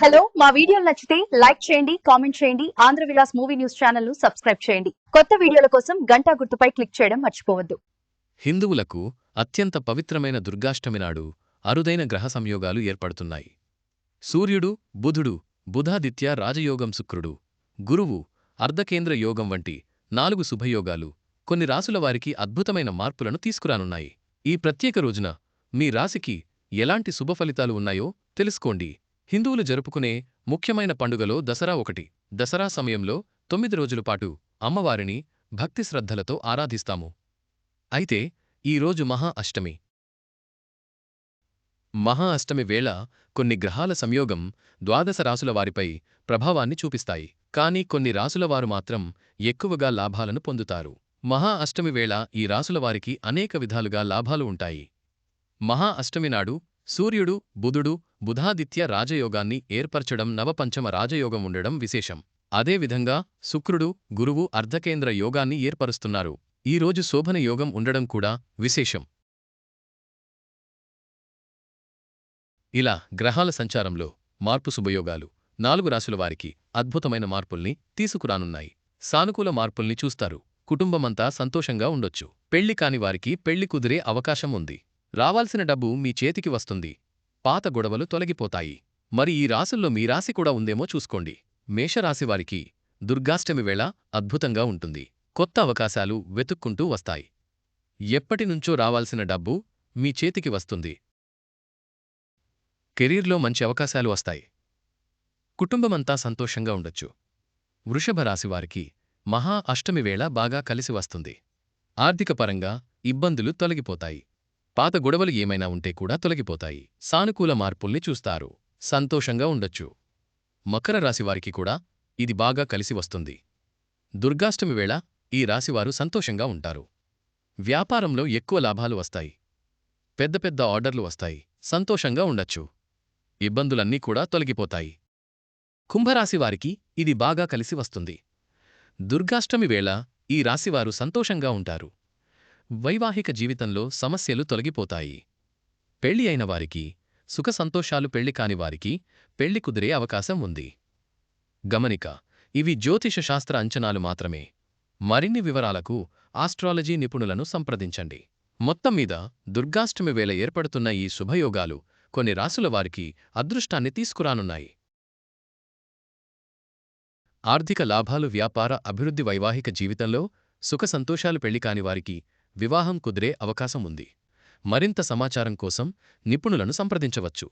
Hello మా వీడియోలు నచ్చితే లైక్ చేయండి కామెంట్ చేయండి ఆంధ్ర విలాస్ మూవీ న్యూస్ ఛానల్ను సబ్స్క్రైబ్ చేయండి. కొత్త వీడియోల కోసం గంటా గుర్తుపై క్లిక్ చేయడం మర్చిపోవద్దు. హిందువులకు అత్యంత పవిత్రమైన దుర్గాష్టమి నాడు అరుదైన గ్రహ సంయోగాలు ఏర్పడుతున్నాయి. సూర్యుడు బుధుడు బుధాదిత్య రాజయోగం శుక్రుడు గురువు అర్ధకేంద్ర యోగం వంటి నాలుగు శుభయోగాలు కొన్ని రాసుల వారికి అద్భుతమైన మార్పులను తీసుకురానున్నాయి. ఈ ప్రత్యేక రోజున మీ రాశికి ఎలాంటి శుభ ఫలితాలు ఉన్నాయో తెలుసుకోండి. హిందువులు జరుపుకునే ముఖ్యమైన పండుగలో దసరా ఒకటి. దసరా సమయంలో తొమ్మిది రోజుల పాటు అమ్మవారిని భక్తి శ్రద్ధలతో ఆరాధిస్తాము. అయితే ఈరోజు మహా అష్టమి. మహా అష్టమి వేళ కొన్ని గ్రహాల సంయోగం ద్వాదశ రాసుల వారిపై ప్రభావాన్ని చూపిస్తాయి. కానీ కొన్ని రాసుల వారు మాత్రం ఎక్కువగా లాభాలను పొందుతారు. మహా అష్టమి వేళ ఈ రాసుల వారికి అనేక విధాలుగా లాభాలు ఉంటాయి. మహా అష్టమి నాడు సూర్యుడు బుధుడు బుధాదిత్య రాజయోగాన్ని ఏర్పరచడం నవపంచమ రాజయోగం ఉండడం విశేషం. అదేవిధంగా శుక్రుడు గురువు అర్ధకేంద్ర యోగాన్ని ఏర్పరుస్తున్నారు. ఈరోజు శోభన యోగం ఉండడం కూడా విశేషం. ఇలా గ్రహాల సంచారంలో మార్పు శుభయోగాలు నాలుగు రాశుల వారికి అద్భుతమైన మార్పుల్ని తీసుకురానున్నాయి. సానుకూల మార్పుల్ని చూస్తారు. కుటుంబమంతా సంతోషంగా ఉండొచ్చు. పెళ్ళి కాని వారికి పెళ్ళి కుదిరే అవకాశం ఉంది. రావాల్సిన డబ్బు మీ చేతికి వస్తుంది. పాత గొడవలు తొలగిపోతాయి. మరి ఈ రాసుల్లో మీ రాశి కూడా ఉందేమో చూసుకోండి. మేషరాశివారికి దుర్గాష్టమి వేళ అద్భుతంగా ఉంటుంది. కొత్త అవకాశాలు వెతుక్కుంటూ వస్తాయి. ఎప్పటినుంచో రావాల్సిన డబ్బు మీ చేతికి వస్తుంది. కెరీర్లో మంచి అవకాశాలు వస్తాయి. కుటుంబమంతా సంతోషంగా ఉండొచ్చు. వృషభ రాశివారికి మహా అష్టమి వేళ బాగా కలిసి వస్తుంది. ఆర్థికపరంగా ఇబ్బందులు తొలగిపోతాయి. పాత గొడవలు ఏమైనా ఉంటే కూడా తొలగిపోతాయి. సానుకూల మార్పుల్ని చూస్తారు. సంతోషంగా ఉండొచ్చు. మకర రాశివారికి కూడా ఇది బాగా కలిసి వస్తుంది. దుర్గాష్టమి వేళ ఈ రాశివారు సంతోషంగా ఉంటారు. వ్యాపారంలో ఎక్కువ లాభాలు వస్తాయి. పెద్ద పెద్ద ఆర్డర్లు వస్తాయి. సంతోషంగా ఉండొచ్చు. ఇబ్బందులన్నీ కూడా తొలగిపోతాయి. కుంభరాశివారికి ఇది బాగా కలిసి వస్తుంది. దుర్గాష్టమి వేళ ఈ రాశివారు సంతోషంగా ఉంటారు. వైవాహిక జీవితంలో సమస్యలు తొలగిపోతాయి. పెళ్ళి అయిన వారికి సుఖసంతోషాలు పెళ్ళి కాని వారికి పెళ్ళి కుదిరే అవకాశం ఉంది. గమనిక ఇవి జ్యోతిష శాస్త్ర అంచనాలు మాత్రమే. మరిన్ని వివరాలకు ఆస్ట్రాలజీ నిపుణులను సంప్రదించండి. మొత్తం మీద దుర్గాష్టమి వేళ ఏర్పడుతున్న ఈ శుభయోగాలు కొన్ని రాసుల వారికి అదృష్టాన్ని తీసుకురానున్నాయి. ఆర్థిక లాభాలు వ్యాపార అభివృద్ధి వైవాహిక జీవితంలో సుఖ సంతోషాలు పెళ్ళి కాని వారికి వివాహం కుదిరే అవకాశం ఉంది. మరింత సమాచారం కోసం నిపుణులను సంప్రదించవచ్చు.